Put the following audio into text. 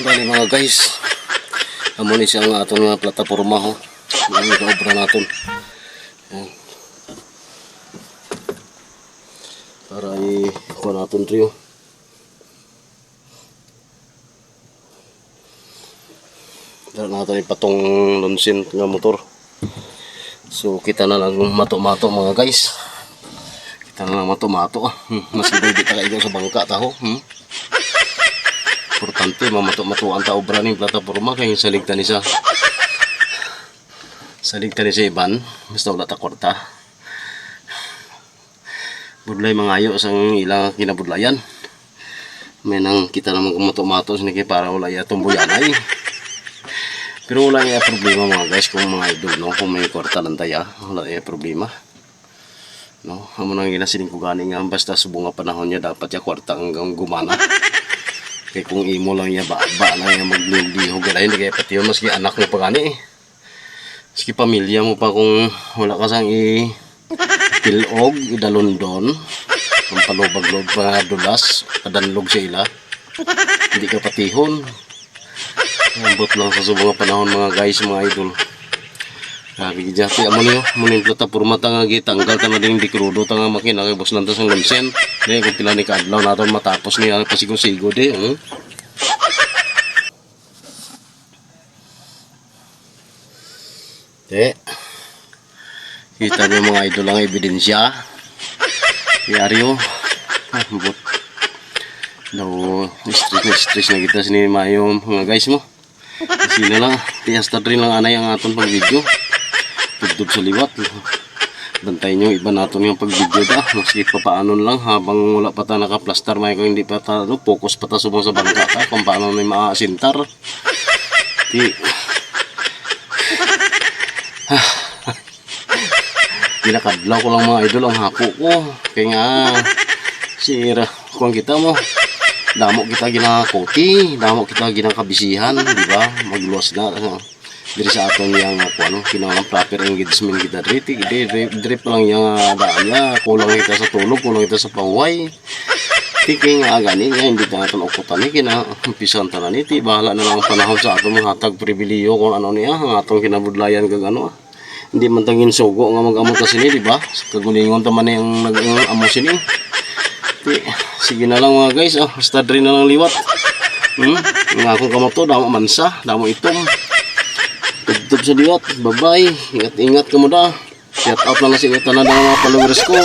Bali mga guys, amo ni siya ang aton nga plataporma ho. Ang obra naton. Yan. Para i-kuha naton trio. Dala natin ipatong lunsin nga motor. So kita na lang mato-mato mga guys. Kita na lang mato-mato. Hmm, mas hindi ka kaigo sa bangka taho. Hmm. Importante mamato-mato ang taobra ni plataporma kay salig ta ni sa salig ta ni sa iban basta wala ta kwarta. Budlay mangayo sang ilang kinabudlayan. May nang kita naman kumato-mato sinigay para wala ya tumbuyanay. Pero wala yung problema mga guys kung mga idol no kung may kwarta lang tayo wala yung problema. No, amo nang ginasiling ko gani nga basta subong nga panahon niya dapat ya kwarta hanggang gumana. Kaya kung imo lang ya ba, ba lang ya magliliho galay hindi kaya pati yun maski anak mo pa gani eh. Maski pamilya mo pa kung wala ka sang i tilog, idalondon, ang palubag-log pa dulas, padanlog sa ila. Hindi ka patihon. Ambot lang sa subong panahon mga guys, mga idol. Grabe gid jati amo niyo, muning plataporma ta nga gitanggal ta na ding dikrudo ta nga makina kay boss lantas ang lunsen. Di ko pila ni kadlaw naton matapos niya pasigo-sigo di. Hmm? Di. Kita niyo mga idol ang ebidensya. Diaryo. Ah, ambot. Daw, stress na stress na kita sini mayo mga guys mo. Kasi na lang, tiyas ta lang anay ang aton pag video. Tugtog sa liwat. Bantayin nyo iba natin yung pag video da. Maski pa paano lang habang wala pa ta naka-plaster may kung hindi pa ta no, focus pa ta subong sa bangka ka kung paano may maasintar. Di. Pinakadlaw ko lang mga idol ang hako ko. Kaya nga, sira, kung kita mo, damo kita ginakoti, damo kita ginakabisihan, di ba? Magluwas na. Diri sa aton yang ako ano, kinahanglan proper engagement kita diri, ti diri diri pa lang yang daan niya, kulang kita sa tulog, kulang kita sa paway. Tiki nga gani nga hindi ta natin ukutan ni kina umpisan ta ni ti bahala na lang ang panahon sa aton hatag pribiliyo kung ano niya ang atong kinabudlayan kag ano. ah. Hindi man tangin sugo nga mag-amo ta sini, di ba? Kagulingon ta man yung nag-amo sini. Di, sige na lang mga guys, ah, basta rin na lang liwat. Hmm? Yung akong kamato, damo mansa, damo itom. Tugtog sa liwat, bye-bye. Ingat-ingat ka mo da. Shout out na lang sa ingat na ng mga followers ko.